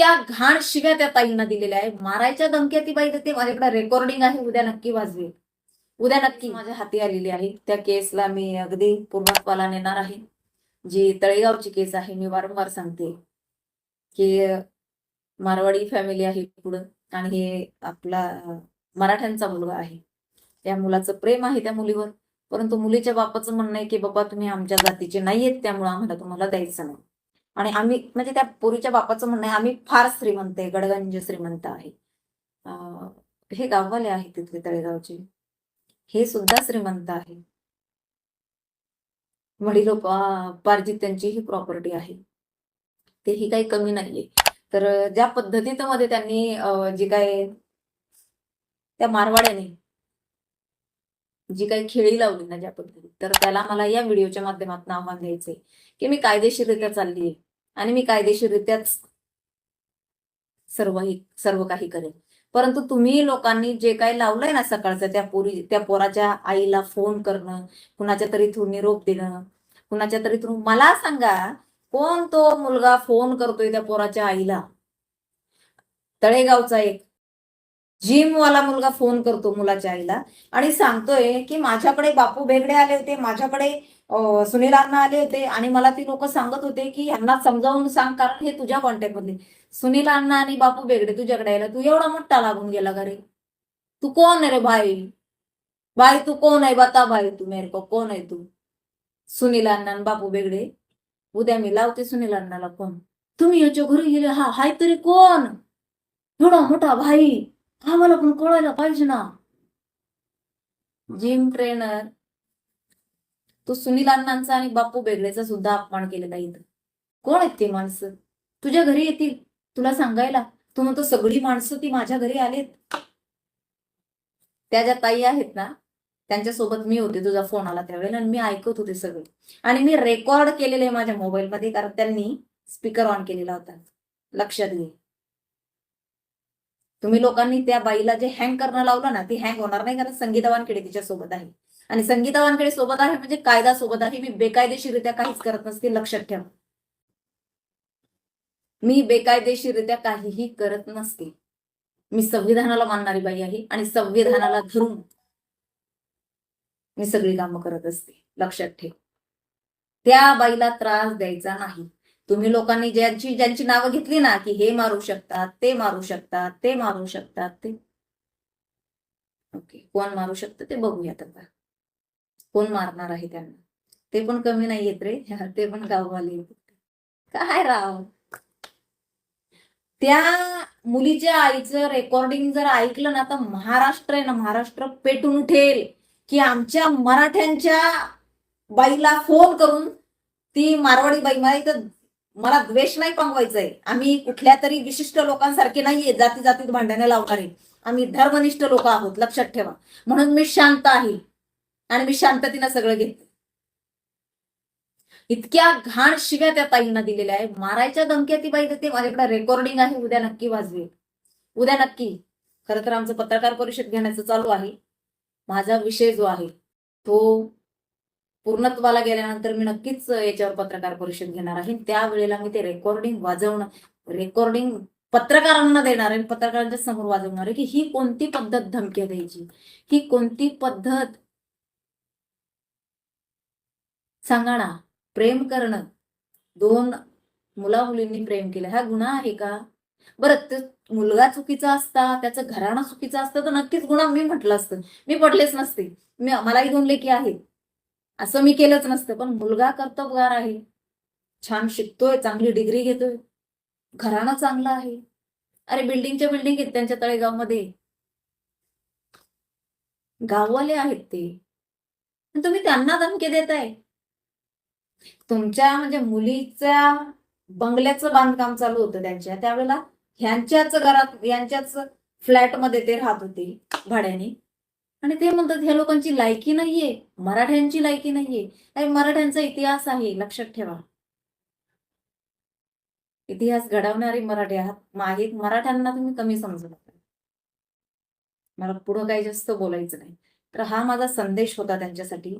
इतक्या घाण शिव्या त्या ताईंना दिलेल्या आहे मारायच्या धमक्या ती बाई ते माझ्याकडे रेकॉर्डिंग आहे. उद्या नक्की वाजवेल उद्या नक्की माझ्या हाती आलेली आहे. त्या केसला मी अगदी पूर्णत्वाला नेणार आहे. जी तळेगावची केस आहे मी वारंवार सांगते. की मारवाडी फॅमिली आहे पुढं. आणि हे आपला मराठ्यांचा मुलगा आहे. त्या मुलाचं प्रेम आहे त्या मुलीवर. परंतु मुलीच्या बापाचं म्हणणं आहे की बाबा तुम्ही आमच्या जातीचे नाहीयेत. त्यामुळे आम्हाला तुम्हाला द्यायचं नाही. आणि आम्ही म्हणजे त्या पोरीच्या बापाचं म्हणणं आहे आम्ही फार श्रीमंत आहे गडगंज श्रीमंत आहे. हे गाववाले आहेत तिथले तळेगावचे. हे सुद्धा श्रीमंत आहे. वडिलोपार्जित त्यांची ही प्रॉपर्टी आहे. ते ही काही कमी नाहीये. तर ज्या पद्धतीत मध्ये त्यांनी जी काय त्या मारवाड्याने जी काही खेळी लावली ना ज्या पद्धतीत तर त्याला मला या व्हिडिओच्या माध्यमातून आव्हान द्यायचंय की मी कायदेशीररित्या चालली आहे आणि मी कायदेशीररित्याच सर्व सर्व काही करेन. परंतु तुम्ही लोकांनी जे काही लावलंय ना सकाळचं त्या पोरी त्या पोराच्या आईला फोन करणं कुणाच्या तरी थ्रू निरोप देणं कुणाच्या तरी थ्रू मला सांगा कोण तो मुलगा फोन करतोय त्या पोराच्या आईला? तळेगावचा एक जिमवाला मुलगा फोन करतो मुलाच्या आईला आणि सांगतोय की माझ्याकडे बापू बेगडे आले होते माझ्याकडे सुनीलांना सुनील अण्णा आले होते आणि मला ती लोक सांगत होते की यांना समजावून सांग कारण हे तुझ्या कॉन्टॅक्ट मधले सुनील अण्णा आणि बापू बेगडे तुझ्याकडे यायला तू एवढा मोठा लागून गेला का रे? तू कोण आहे रे भाई? भाई तू कोण आहे? बता भाई तू मेरे को कोण आहे तू? सुनील अण्णा आणि बापू बेगडे. उद्या मी लावते सुनील अण्णाला फोन तुम्ही याच्या घरी गेले हा हाय तरी कोण? एवढा मोठा भाई. आम्हाला पण कळायला पाहिजे ना. जिम ट्रेनर तू सुनील अण्णांचा आणि बापू बेगडेचा सुद्धा अपमान केलेला इथं. कोण आहेत ते माणसं? तुझ्या घरी येतील. तुला सांगायला. तू म्हणतो सगळी माणसं ती माझ्या घरी आलेत. त्या ज्या ताई आहेत ना त्यांच्यासोबत मी होते तुझा फोन आला त्यावेळेला आणि मी ऐकत होते सगळे. आणि मी रेकॉर्ड केलेले माझ्या मोबाईलमध्ये कारण त्यांनी स्पीकर ऑन केलेला होता. लक्षात घे. तुम्ही लोकांनी त्या बाईला जे हँग करणं लावलं ना ती हँग होणार नाही कारण संगीता वानखेडे तिच्या सोबत आहे. आणि संगीता वानखेडे सोबत आहे म्हणजे कायदा सोबत आहे. मी बेकायदेशीररित्या काहीच करत नसते लक्षात ठेवा. मी बेकायदेशीररित्या काहीही करत नसते. मी संविधानाला मानणारी बाई आहे आणि संविधानाला धरून मी सगळी कामं करत असते. लक्षात ठेव. त्या बाईला त्रास द्यायचा नाही. तुम्ही लोकांनी ज्यांची ज्यांची नावं घेतली ना की हे मारू शकतात ते मारू शकतात ते मारू शकतात ते. ओके. कोण मारू शकतं ते बघूयात आता. कोण मारणार आहे त्यांना? ते पण कमी नाही येत रे. ते पण गाववाले काय राव? त्या मुलीच्या आईचं रेकॉर्डिंग जर ऐकलं ना तर महाराष्ट्र आहे ना महाराष्ट्र पेटून उठेल की आमच्या मराठ्यांच्या बाईला फोन करून ती मारवाडी बाई मला इथं मला द्वेष नाही पांगवायचंय. आम्ही कुठल्या तरी विशिष्ट लोकांसारखे नाहीये जाती जातीत भांडणे लावणारे. आम्ही धर्मनिष्ठ लोक आहोत लक्षात ठेवा. म्हणून मी शांत आहे. आणि मी शांततेनं सगळं घेते. इतक्या घाण शिव्या त्या ताईंना दिलेल्या आहे मारायच्या धमक्या ती बाई देते. माझ्याकडे रेकॉर्डिंग आहे. उद्या नक्की वाजवेल. उद्या नक्की. खरं तर आमचं पत्रकार परिषद घेण्याचं चालू आहे. माझा विषय जो आहे तो पूर्णत्वाला गेल्यानंतर मी नक्कीच याच्यावर पत्रकार परिषद घेणार आहे. त्यावेळेला मी ते रेकॉर्डिंग वाजवणं रेकॉर्डिंग पत्रकारांना देणार आहे. पत्रकारांच्या समोर वाजवणार आहे की ही कोणती पद्धत धमक्या द्यायची? ही कोणती पद्धत सांगा ना प्रेम करणं. दोन मुला मुलींनी प्रेम केलं. हा गुन्हा आहे का? बरं ते मुलगा चुकीचा असता त्याचं घराणं चुकीचं असतं तर नक्कीच गुन्हा मी म्हटलं असतं. मी पडलेच नसते. मी मलाही दोन लेखी आहेत. असं मी केलंच नसतं पण मुलगा कर्तबगार आहे. छान शिकतोय चांगली डिग्री घेतोय. घराणं चांगलं आहे. अरे बिल्डिंगच्या बिल्डिंग आहेत त्यांच्या तळेगावमध्ये. गाववाले आहेत ते. तुम्ही त्यांना धमके देताय. तुमच्या म्हणजे मुलीच्या बंगल्याचं बांधकाम चालू होतं त्यांच्या. त्यावेळेला ह्यांच्याच घरात यांच्याच फ्लॅटमध्ये ते राहत होते भाड्याने. आणि ते म्हणतात ह्या लोकांची लायकी नाहीये. मराठ्यांची लायकी नाहीये. काही मराठ्यांचा इतिहास आहे. लक्षात ठेवा. इतिहास घडवणारे मराठी आहात. आहेत मराठ्यांना तुम्ही कमी समजू नका मला पुढं काही जास्त बोलायचं नाही. तर हा माझा संदेश होता त्यांच्यासाठी.